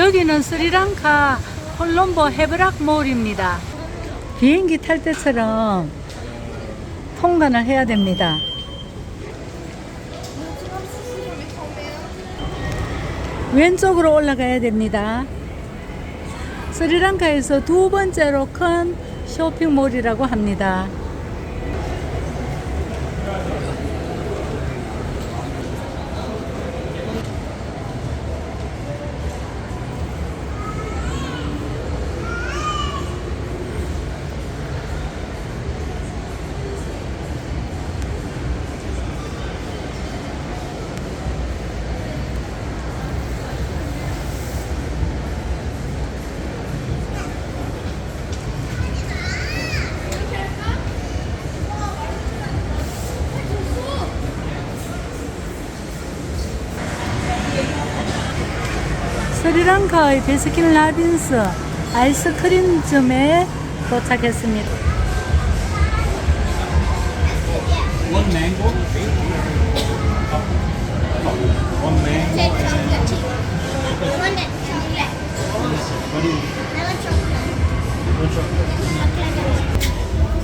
여기는 스리랑카 콜롬보 헤브락 몰입니다. 비행기 탈 때처럼 통관을 해야 됩니다. 왼쪽으로 올라가야 됩니다. 스리랑카에서 두 번째로 큰 쇼핑몰이라고 합니다. 스리랑카의 베스킨 라빈스 아이스크림점에 도착했습니다.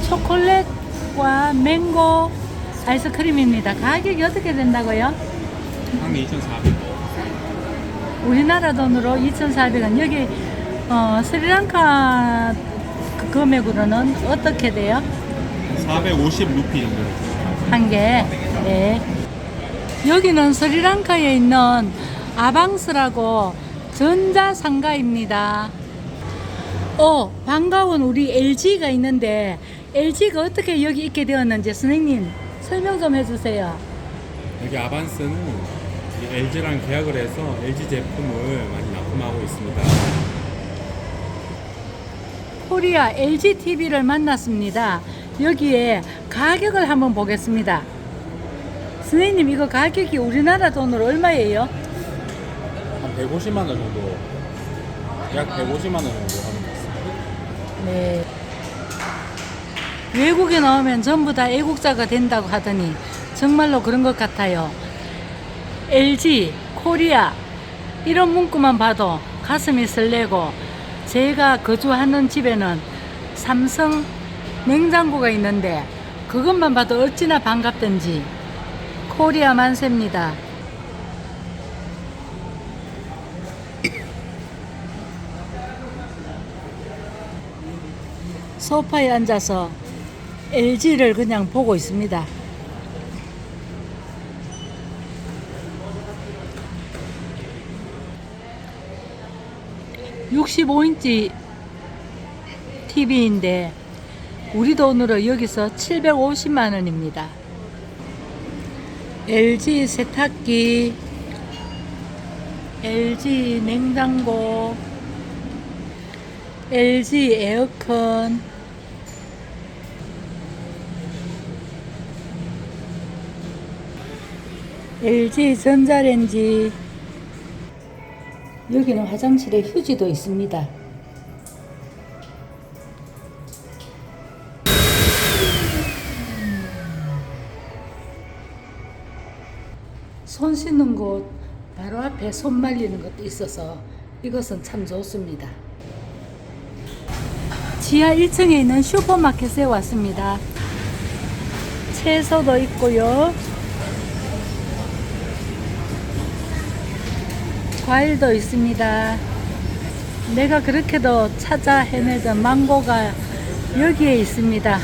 초콜릿과 맹고 아이스크림입니다. 가격이 어떻게 된다고요? 한 개 2,400. 우리나라 돈으로 2,400원. 여기 어, 스리랑카 그 금액으로는 어떻게 돼요? 450 루피 정도. 한 개. 네. 여기는 스리랑카에 있는 아방스라고 전자상가입니다. 어, 반가운 우리 LG가 있는데 LG가 어떻게 여기 있게 되었는지 선생님 설명 좀 해주세요. 여기 아반스는 이 LG랑 계약을 해서 LG 제품을 많이 납품하고 있습니다. 코리아 LG TV를 만났습니다. 여기에 가격을 한번 보겠습니다. 선생님 이거 가격이 우리나라 돈으로 얼마예요? 한 150만 원 정도. 약 150만 원 정도 하는 것 같습니다. 네. 외국에 나오면 전부 다 애국자가 된다고 하더니 정말로 그런 것 같아요. LG, 코리아 이런 문구만 봐도 가슴이 설레고 제가 거주하는 집에는 삼성 냉장고가 있는데 그것만 봐도 어찌나 반갑던지 코리아 만세입니다. 소파에 앉아서 LG를 그냥 보고 있습니다. (65인치) TV인데 우리 돈으로 여기서 (750만 원입니다) LG 세탁기 LG 냉장고 LG 에어컨 LG 전자레인지 여기는 화장실에 휴지도 있습니다. 손 씻는 곳 바로 앞에 손 말리는 것도 있어서 이것은 참 좋습니다. 지하 1층에 있는 슈퍼마켓에 왔습니다. 채소도 있고요. 과일도 있습니다. 내가 그렇게도 찾아 헤매던 망고가 여기에 있습니다.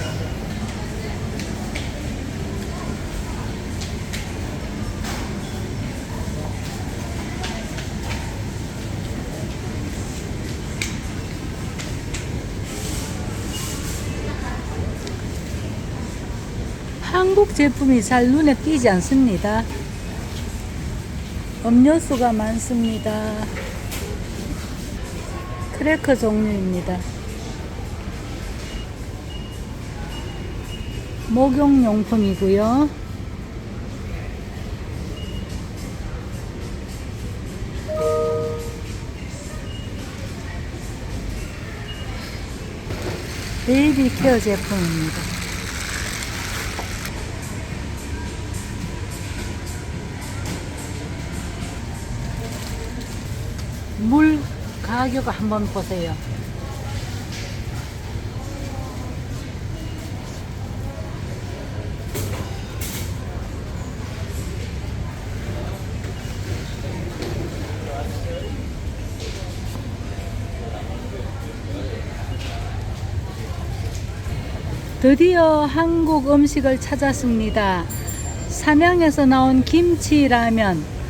한국 제품이 잘 눈에 띄지 않습니다. 음료수가 많습니다. 크래커 종류입니다. 목욕용품이고요. 베이비 케어 제품입니다. 물 가격 한번 보세요. 드디어 한국 음식을 찾았습니다. 삼양에서 나온 김치라면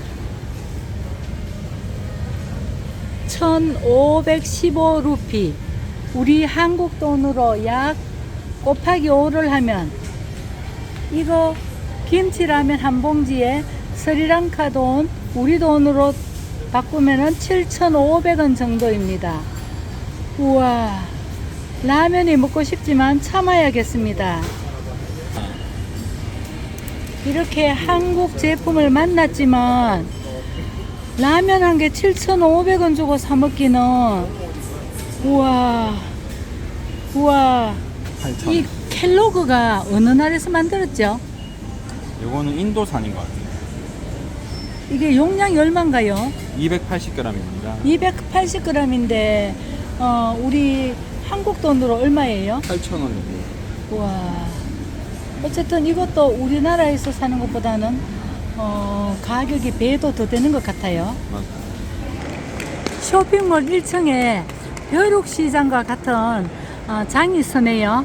1515루피 우리 한국 돈으로 약 곱하기 5를 하면 이거 김치라면 한 봉지에 스리랑카 돈 우리 돈으로 바꾸면은 7,500원 정도입니다. 우와 라면이 먹고 싶지만 참아야겠습니다. 이렇게 한국 제품을 만났지만 라면 한 개 7,500원 주고 사 먹기는 우와 우와 8천. 이 켈로그가 어느 나라에서 만들었죠? 이거는 인도산인 것 같아요. 이게 용량이 얼마인가요? 280g입니다. 280g인데 어, 우리 한국 돈으로 얼마예요? 8,000원이고. 와 어쨌든 이것도 우리나라에서 사는 것보다는 어, 가격이 배도 더 되는 것 같아요. 맞아요. 쇼핑몰 1층에 벼룩시장과 같은 어, 장이 있으네요.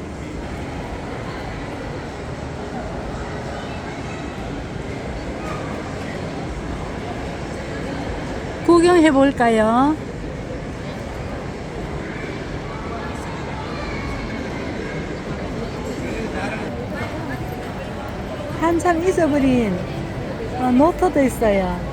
구경해 볼까요? 한참 잊어버린 어, 노트도 있어요.